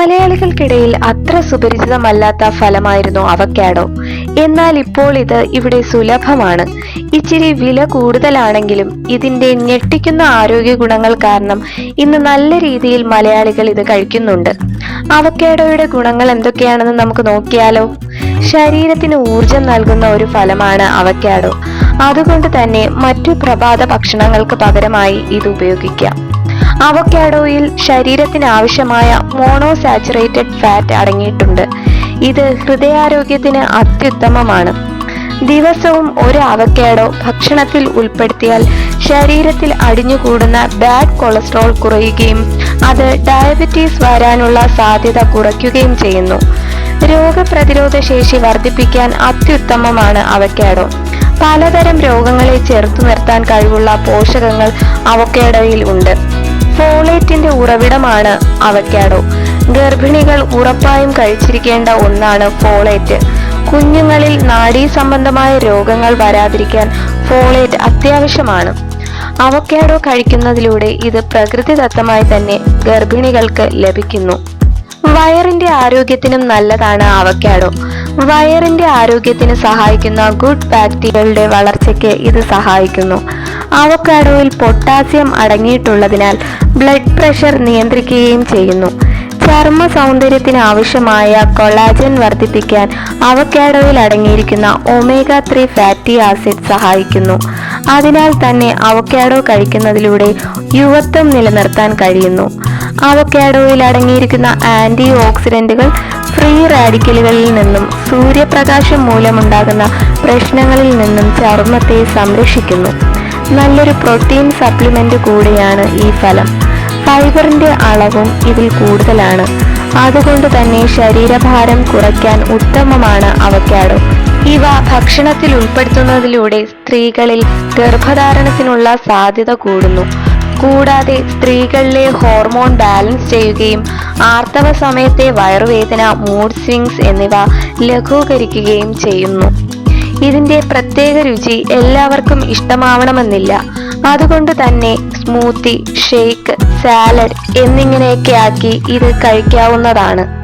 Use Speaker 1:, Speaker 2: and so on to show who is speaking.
Speaker 1: മലയാളികൾക്കിടയിൽ അത്ര സുപരിചിതമല്ലാത്ത ഫലമായിരുന്നു അവക്കാഡോ എന്നാൽ ഇപ്പോൾ ഇത് ഇവിടെ സുലഭമാണ്. ഇച്ചിരി വില കൂടുതലാണെങ്കിലും ഇതിന്റെ ഞെട്ടിക്കുന്ന ആരോഗ്യ ഗുണങ്ങൾ കാരണം ഇന്ന് നല്ല രീതിയിൽ മലയാളികൾ ഇത് കഴിക്കുന്നുണ്ട്. അവക്കാഡോയുടെ ഗുണങ്ങൾ എന്തൊക്കെയാണെന്ന് നമുക്ക് നോക്കിയാലോ? ശരീരത്തിന് ഊർജം നൽകുന്ന ഒരു ഫലമാണ് അവക്കാഡോ അതുകൊണ്ട് തന്നെ മറ്റു പ്രഭാത ഭക്ഷണങ്ങൾക്ക് പകരമായി ഇത് ഉപയോഗിക്കാം. അവക്കാഡോയിൽ ശരീരത്തിന് ആവശ്യമായ മോണോസാച്ചുറേറ്റഡ് ഫാറ്റ് അടങ്ങിയിട്ടുണ്ട്. ഇത് ഹൃദയാരോഗ്യത്തിന് അത്യുത്തമമാണ്. ദിവസവും ഒരു അവക്കാഡോ ഭക്ഷണത്തിൽ ഉൾപ്പെടുത്തിയാൽ ശരീരത്തിൽ അടിഞ്ഞുകൂടുന്ന ബാഡ് കൊളസ്ട്രോൾ കുറയുകയും അത് ഡയബറ്റീസ് വരാനുള്ള സാധ്യത കുറയ്ക്കുകയും ചെയ്യുന്നു. രോഗപ്രതിരോധ ശേഷി വർദ്ധിപ്പിക്കാൻ അത്യുത്തമമാണ് അവക്കാഡോ. പലതരം രോഗങ്ങളെ ചെറുത്തു നിർത്താൻ കഴിവുള്ള പോഷകങ്ങൾ അവക്കാഡോയിൽ ഉണ്ട്. ഫോളേറ്റിന്റെ ഉറവിടമാണ് അവക്കാഡോ ഗർഭിണികൾ ഉറപ്പായും കഴിച്ചിരിക്കേണ്ട ഒന്നാണ് ഫോളേറ്റ്. കുഞ്ഞുങ്ങളിൽ നാഡീ സംബന്ധമായ രോഗങ്ങൾ വരാതിരിക്കാൻ ഫോളേറ്റ് അത്യാവശ്യമാണ്. അവക്കാഡോ കഴിക്കുന്നതിലൂടെ ഇത് പ്രകൃതിദത്തമായി തന്നെ ഗർഭിണികൾക്ക് ലഭിക്കുന്നു. വയറിന്റെ ആരോഗ്യത്തിനും നല്ലതാണ് അവക്കാഡോ വയറിന്റെ ആരോഗ്യത്തിന് സഹായിക്കുന്ന ഗുഡ് ബാക്ടീരിയകളുടെ വളർച്ചയ്ക്ക് ഇത് സഹായിക്കുന്നു. അവക്കാഡോയിൽ പൊട്ടാസ്യം അടങ്ങിയിട്ടുള്ളതിനാൽ ബ്ലഡ് പ്രഷർ നിയന്ത്രിക്കുകയും ചെയ്യുന്നു. ചർമ്മ സൗന്ദര്യത്തിന് ആവശ്യമായ കൊളാജൻ വർദ്ധിപ്പിക്കാൻ അവക്കാഡോയിൽ അടങ്ങിയിരിക്കുന്ന ഒമേഗ ത്രീ ഫാറ്റി ആസിഡ് സഹായിക്കുന്നു. അതിനാൽ തന്നെ അവക്കാഡോ കഴിക്കുന്നതിലൂടെ യുവത്വം നിലനിർത്താൻ കഴിയുന്നു. അവക്കാഡോയിൽ അടങ്ങിയിരിക്കുന്ന ആന്റി ഓക്സിഡന്റുകൾ ഫ്രീ റാഡിക്കലുകളിൽ നിന്നും സൂര്യപ്രകാശം മൂലമുണ്ടാകുന്ന പ്രശ്നങ്ങളിൽ നിന്നും ചർമ്മത്തെ സംരക്ഷിക്കുന്നു. നല്ലൊരു പ്രോട്ടീൻ സപ്ലിമെന്റ് കൂടിയാണ് ഈ ഫലം. ഫൈബറിന്റെ അളവും ഇതിൽ കൂടുതലാണ്. അതുകൊണ്ട് തന്നെ ശരീരഭാരം കുറയ്ക്കാൻ ഉത്തമമാണ് അവക്കാഡോ ഇവ ഭക്ഷണത്തിൽ ഉൾപ്പെടുത്തുന്നതിലൂടെ സ്ത്രീകളിൽ ഗർഭധാരണത്തിനുള്ള സാധ്യത കൂടുന്നു. കൂടാതെ സ്ത്രീകളിലെ ഹോർമോൺ ബാലൻസ് ചെയ്യുകയും ആർത്തവ സമയത്തെ വയറുവേദന മൂഡ് സ്വിങ്സ് എന്നിവ ലഘൂകരിക്കുകയും ചെയ്യുന്നു. ഇതിന്റെ പ്രത്യേക രുചി എല്ലാവർക്കും ഇഷ്ടമാവണമെന്നില്ല. അതുകൊണ്ട് തന്നെ സ്മൂത്തി ഷേക്ക് സാലഡ് എന്നിങ്ങനെയൊക്കെ ആക്കി ഇത് കഴിക്കാവുന്നതാണ്.